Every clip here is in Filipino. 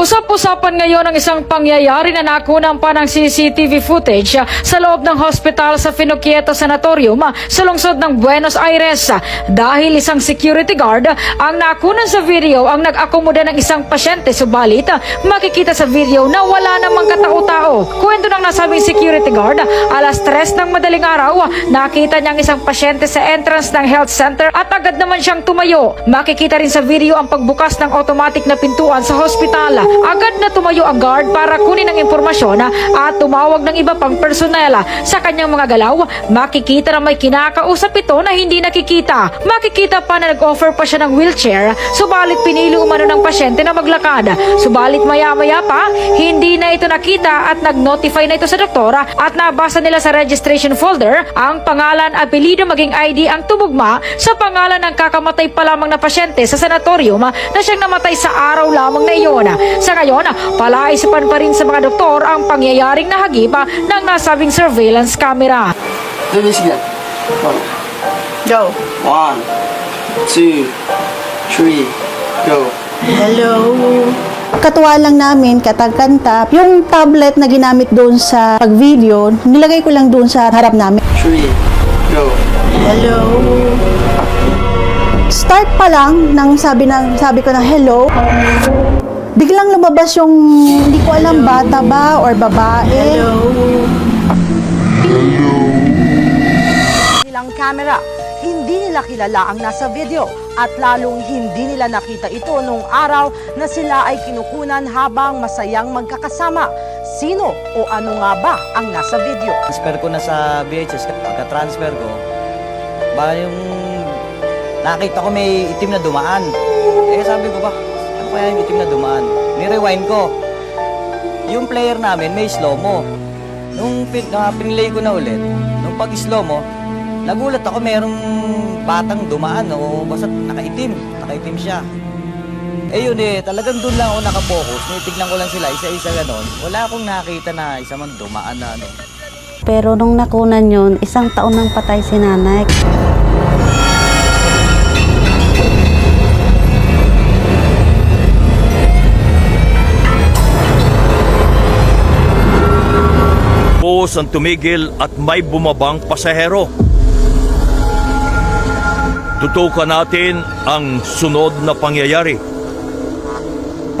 Usap-usapan ngayon ang isang pangyayari na nakunan pa ng CCTV footage sa loob ng hospital sa Finocchieto Sanatorium ah, sa lungsod ng Buenos Aires ah, dahil isang security guard ang nakunan sa video ang nag-akomoda ng isang pasyente subalit ah, makikita sa video na wala namang katao-tao. Kwento ng nasabing security guard, ah, alas 3 ng madaling araw, nakita niya ang isang pasyente sa entrance ng health center at agad naman siyang tumayo. Makikita rin sa video ang pagbukas ng automatic na pintuan sa hospital. Agad na tumayo ang guard para kunin ang impormasyon ah, at tumawag ng iba pang personel. Sa kanyang mga galaw, makikita na may kinakausap ito na hindi nakikita. Makikita pa na nag-offer pa siya ng wheelchair, subalit pinili umano ng pasyente na maglakad. Subalit maya-maya pa, hindi na ito nakita at nag-notify na ito sa doktora at nabasa nila sa registration folder ang pangalan, apelido maging ID ang tumugma sa pangalan ng kakamatay pa lamang na pasyente sa sanatorium na siyang namatay sa araw lamang na iyon. Sa ngayon, palaisipan pa rin sa mga doktor ang pangyayaring nahagiba ng nasabing surveillance camera. Ready, sige. Go. Go. One, two, three, go. Hello. Katuwa lang namin, katagkanta, yung tablet na ginamit doon sa pag-video, nilagay ko lang doon sa harap namin. Three, go. Hello. Start pa lang nang sabi ng sabi ko na hello. Biglang lumabas yung hindi ko alam bata ba or babae. Hello. nilang camera. Hindi nila kilala ang nasa video at lalong hindi nila nakita ito nung araw na sila ay kinukunan habang masayang magkakasama. Sino o ano nga ba ang nasa video? transfer ko na sa VHS, pagka-transfer ko, ba yung nakita ko may itim na dumaan. Eh sabi ko ba, kaya yung itim na dumaan? Ni-rewind ko. Yung player namin may slow-mo. Nung pin, na, pinlay ko na ulit, nung pag-slow mo, nagulat ako merong batang dumaan o basta nakaitim. Nakaitim siya. Eh yun eh, talagang doon lang ako nakapokus. Tinitignan ko lang sila, isa-isa ganon. Wala akong nakita na isa man dumaan na ano. Pero nung nakunan yun, isang taon nang patay si nanay. Bus ang tumigil at may bumabang pasahero. Tutukan natin ang sunod na pangyayari.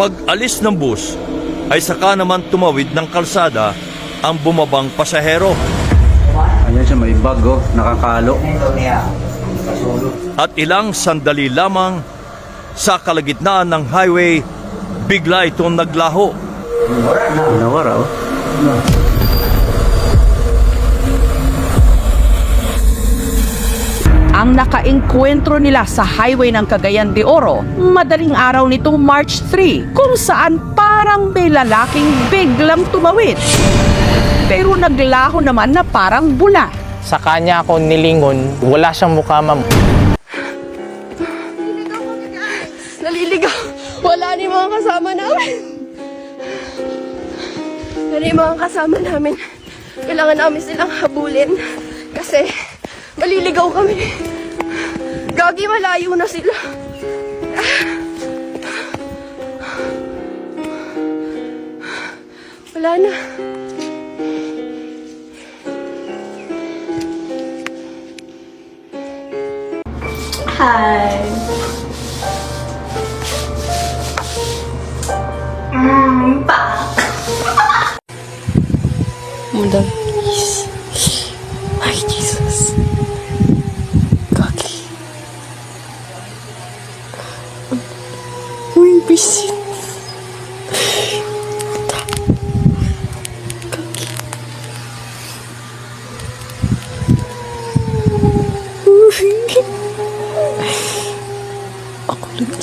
Pag alis ng bus, ay saka naman tumawid ng kalsada ang bumabang pasahero. Ayan siya, may bag oh, nakakalo. At ilang sandali lamang sa kalagitnaan ng highway, bigla itong naglaho. Nawara oh. Ang nakaengkwentro nila sa highway ng Cagayan de Oro madaling araw nitong March 3 kung saan parang may lalaking biglang tumawid. Pero naglaho naman na parang bula. Sa kanya ako nilingon, wala siyang mukha ma'am. Naliligaw. Wala ni mga kasama namin. Wala ni mga kasama namin. Kailangan namin silang habulin. Kasi maliligaw kami. Gagi, malayo na sila. Wala na. Madam, please.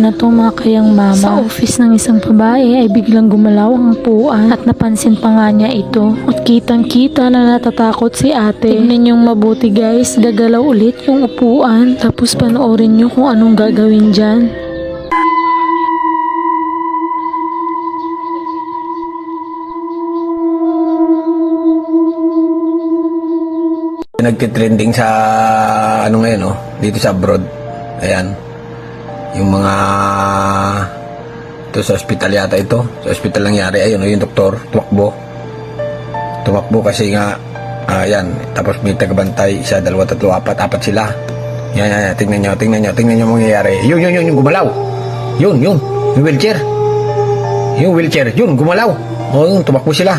mga kayang mama. Sa office ng isang babae ay biglang gumalaw ang upuan at napansin pa nga niya ito. At kitang kita na natatakot si ate. Tignan niyong mabuti guys, gagalaw ulit yung upuan. Tapos panoorin niyo kung anong gagawin dyan. Nagtitrending sa ano ngayon, no? Dito sa abroad. Ayan. Yung mga ito sa ospital yata ito. Sa ospital nangyari. Ayun, oh, yung doktor. Tumakbo. Tumakbo kasi nga ayan. Tapos may tagabantay. Isa, dalawa, tatlo, apat. Apat sila. Yan, yan. Tingnan nyo, tingnan nyo, tingnan nyo mangyayari. Yun, yun, yun, yung gumalaw. Yun, yun. Yung wheelchair. Yung wheelchair. Yun, gumalaw. O, yun, tumakbo sila.